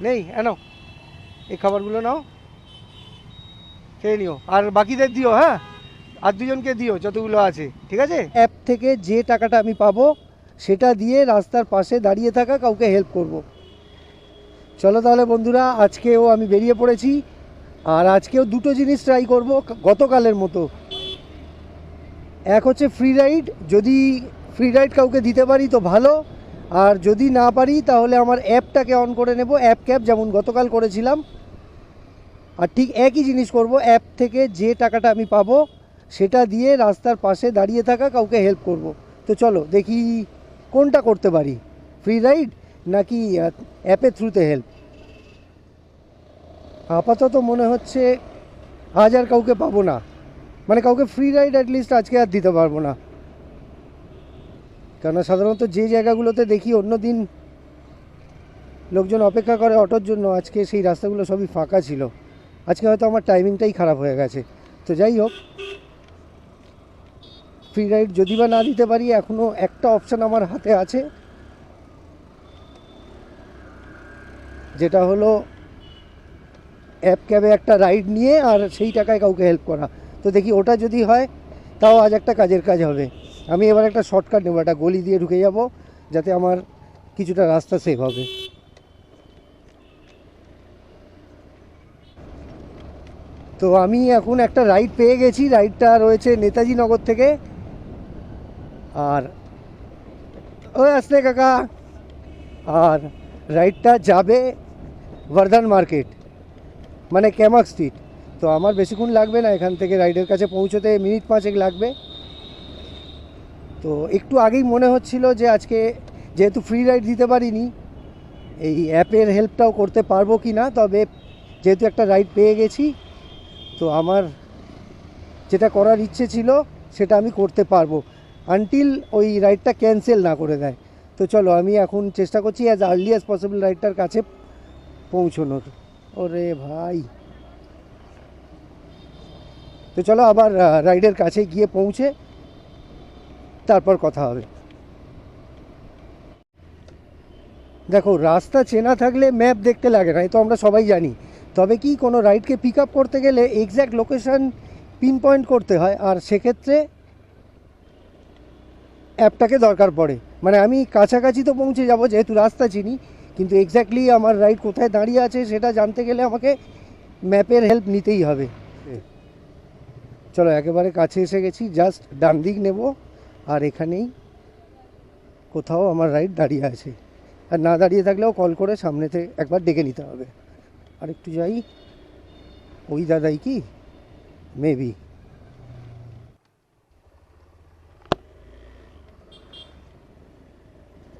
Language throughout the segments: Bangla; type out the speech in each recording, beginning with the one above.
নেই এনো এই খাবারগুলো নাও। খেয়ে নিও। আর বাকিদের দিও হ্যাঁ? আর দুজনকে দিও, যতগুলো আছে, ঠিক আছে? অ্যাপ থেকে যে টাকাটা আমি পাবো, সেটা দিয়ে রাস্তার পাশে দাঁড়িয়ে থাকা কাউকে হেল্প করব। চলো তাহলে বন্ধুরা, আজকেও আমি বেরিয়ে পড়েছি। আর আজকেও দুটো জিনিস ট্রাই করব গতকালের মতো। এক হচ্ছে ফ্রি রাইড যদি ফ্রি রাইড কাউকে দিতে পারি তো ভালো। আর যদি না পারি, তাহলে আমার অ্যাপটাকে অন করে নেব। অ্যাপ ক্যাব যেমন গতকাল করেছিলাম। আর ঠিক একই জিনিস করব, অ্যাপ থেকে যে টাকাটা আমি পাবো, সেটা দিয়ে রাস্তার পাশে দাঁড়িয়ে থাকা কাউকে হেল্প করব। তো চলো, দেখি কোনটা করতে পারি। ফ্রি রাইড নাকি অ্যাপের থ্রুতে হেল্প আপাতত মনে হচ্ছে আজ আর কাউকে পাবো না। মানে কাউকে ফ্রি রাইড অ্যাটলিস্ট আজকে আর দিতে পারব না। কেননা সাধারণত যে জায়গাগুলোতে দেখি অন্য দিন লোকজন অপেক্ষা করে অটোর জন্য, আজকে সেই রাস্তাগুলো সবই ফাঁকা ছিল। আজকে হয়তো আমার টাইমিংটাই খারাপ হয়ে গেছে। তো যাই হোক ফ্রি রাইড যদি বা না দিতে পারি এখনও একটা অপশান আমার হাতে আছে। যেটা হলো অ্যাপ ক্যাবে একটা রাইড নিয়ে আর সেই টাকায় কাউকে হেল্প করা। তো দেখি ওটা যদি হয়, তাও আজ একটা কাজের কাজ হবে। আমি এবার একটা শর্টকাট নেব, একটা গলি দিয়ে ঢুকে যাব, যাতে আমার কিছুটা রাস্তা সেভ হবে। তো আমি এখন একটা রাইড পেয়ে গেছি রাইডটা রয়েছে নেতাজি নগর থেকে। আর ওই আসতে কাকা। আর রাইডটা যাবে বর্ধন মার্কেট মানে ক্যামাক স্ট্রিট তো আমার বেশিক্ষণ লাগবে না এখান থেকে রাইডের কাছে পৌঁছতে, মিনিট পাঁচেক লাগবে। তো একটু আগেই মনে হচ্ছিল যে আজকে যেহেতু ফ্রি রাইড দিতে পারিনি, এই অ্যাপের হেল্পটাও করতে পারব কি না তবে যেহেতু একটা রাইড পেয়ে গেছি, তো আমার যেটা করার ইচ্ছে ছিল সেটা আমি করতে পারব। আনটিল ওই রাইডটা ক্যান্সেল না করে দেয়। তো চলো, আমি এখন চেষ্টা করছি অ্যাজ আর্লি অ্যাজ পসিবল রাইডটার কাছে পৌঁছনোর। ওরে ভাই। তো চলো, আবার রাইডের কাছে গিয়ে পৌঁছে। তারপর কথা হবে। দেখো রাস্তা চেনা থাকলে ম্যাপ দেখতে লাগে না তো আমরা সবাই জানি। তবে কি কোনো রাইডকে পিক আপ করতে গেলে এক্স্যাক্ট লোকেশান পিন পয়েন্ট করতে হয়? আর সেক্ষেত্রে অ্যাপটাকে দরকার পড়ে। মানে আমি কাছাকাছি তো পৌঁছে যাব যেহেতু রাস্তা চিনি কিন্তু এক্স্যাক্টলি আমার রাইড কোথায় দাঁড়িয়ে আছে সেটা জানতে গেলে আমাকে ম্যাপের হেল্প নিতেই হবে। চলো একেবারে কাছে এসে গেছি জাস্ট ডান দিক নেব। আর এখানেই কোথাও আমার রাইড দাঁড়িয়ে আছে। আর না দাঁড়িয়ে থাকলেও কল করে সামনেতে একবার ডেকে নিতে হবে। আর একটু যাই। ওই দাদাই কি? মেবি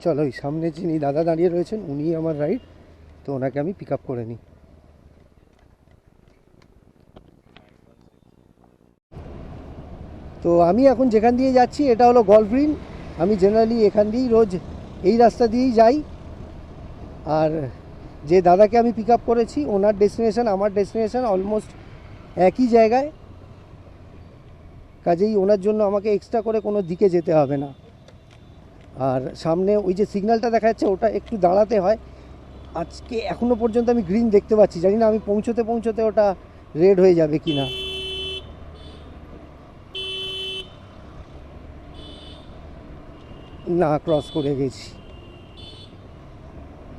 চলো ওই সামনে যিনি দাদা দাঁড়িয়ে রয়েছেন উনি আমার রাইড তো ওনাকে আমি পিক আপ করে নিই। তো আমি এখন যেখান দিয়ে যাচ্ছি, এটা হলো গল্ফ গ্রিন আমি জেনারেলি এখান দিয়েই রোজ এই রাস্তা দিয়েই যাই। আর যে দাদাকে আমি পিক আপ করেছি, ওনার ডেস্টিনেশান আমার ডেস্টিনেশান অলমোস্ট একই জায়গায়। কাজেই ওনার জন্য আমাকে এক্সট্রা করে কোনো দিকে যেতে হবে না। আর সামনে ওই যে সিগন্যালটা দেখা যাচ্ছে, ওটা একটু দাঁড়াতে হয়। আজকে এখনও পর্যন্ত আমি গ্রিন দেখতে পাচ্ছি। জানি না আমি পৌঁছতে পৌঁছতে ওটা রেড হয়ে যাবে কি না না ক্রস করে গেছি।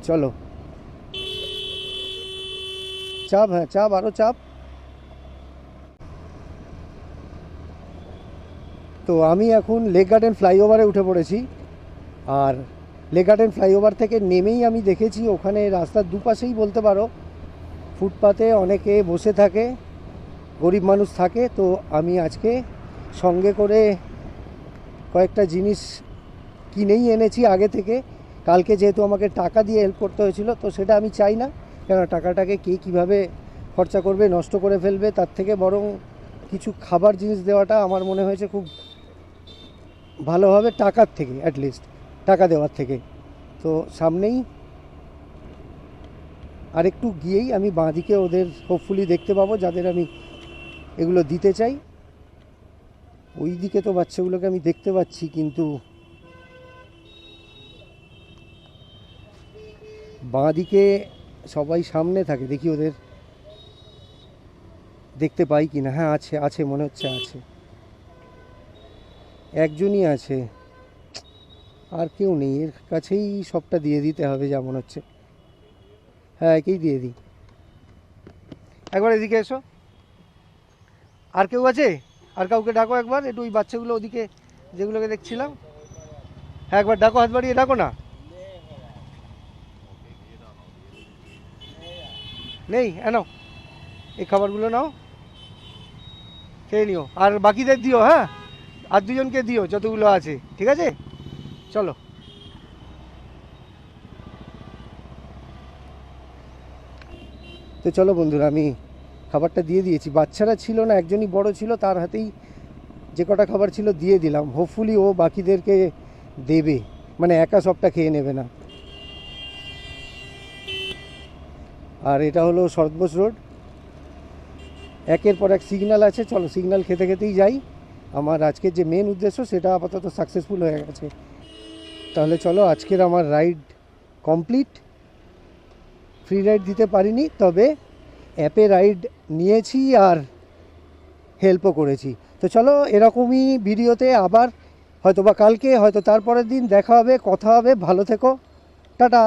চলো। চাপ হ্যাঁ চাপ আরও চাপ। তো আমি এখন লেক গার্ডেন ফ্লাইওভারে উঠে পড়েছি। আর লেক গার্ডেন ফ্লাইওভার থেকে নেমেই আমি দেখেছি ওখানে রাস্তার দুপাশেই বলতে পারো, ফুটপাতে অনেকে বসে থাকে, গরিব মানুষ থাকে। তো আমি আজকে সঙ্গে করে কয়েকটা জিনিস কিনেই এনেছি আগে থেকে। কালকে যেহেতু আমাকে টাকা দিয়ে হেল্প করতে হয়েছিল, তো সেটা আমি চাই না। কেন টাকাটাকে কে কীভাবে খরচা করবে, নষ্ট করে ফেলবে, তার থেকে বরং কিছু খাবার জিনিস দেওয়াটা আমার মনে হয়েছে খুব ভালো হবে টাকার থেকে অ্যাটলিস্ট টাকা দেওয়ার থেকে। তো সামনেই আরেকটু গিয়েই আমি বাঁদিকে ওদের হোপফুলি দেখতে পাবো, যাদের আমি এগুলো দিতে চাই। ওই দিকে তো বাচ্চাগুলোকে আমি দেখতে পাচ্ছি, কিন্তু বাঁ দিকে সবাই সামনে থাকে, দেখি ওদের দেখতে পাই কি না হ্যাঁ আছে আছে, মনে হচ্ছে আছে। একজনই আছে। আর কেউ নেই, এর কাছেই সবটা দিয়ে দিতে হবে যা মনে হচ্ছে। হ্যাঁ একেই দিয়ে দিই। একবার এদিকে এসো। আর কেউ আছে? আর কাউকে ডাকো একবার, একটু ওই বাচ্চাগুলো ওদিকে, যেগুলোকে দেখছিলাম। হ্যাঁ একবার ডাকো, হাত বাড়িয়ে ডাকো না। নেই এনো এই খাবারগুলো নাও, খেয়ে নিও। আর বাকিদের দিও হ্যাঁ? আর দুজনকে দিও, যতগুলো আছে, ঠিক আছে? চলো। তো চলো বন্ধুরা, আমি খাবারটা দিয়ে দিয়েছি। বাচ্চারা ছিল না, একজনই বড় ছিল, তার হাতেই যে কটা খাবার ছিল দিয়ে দিলাম। হোপফুলি ও বাকিদেরকে দেবে। মানে একা সবটা খেয়ে নেবে না। আর এটা হলো শরৎবোস রোড। একের পর এক সিগনাল আছে, চলো সিগনাল খেতে খেতেই যাই। আমার আজকের যে মেন উদ্দেশ্য, সেটা আপাতত সাকসেসফুল হয়ে গেছে। তাহলে চলো, আজকের আমার রাইড কমপ্লিট ফ্রি রাইড দিতে পারিনি, তবে অ্যাপে রাইড নিয়েছি আর হেল্পও করেছি। তো চলো, এরকমই ভিডিওতে আবার হয়তো বা কালকে, হয়তো তারপরের দিন দেখা হবে, কথা হবে, ভালো থেকো। টাটা!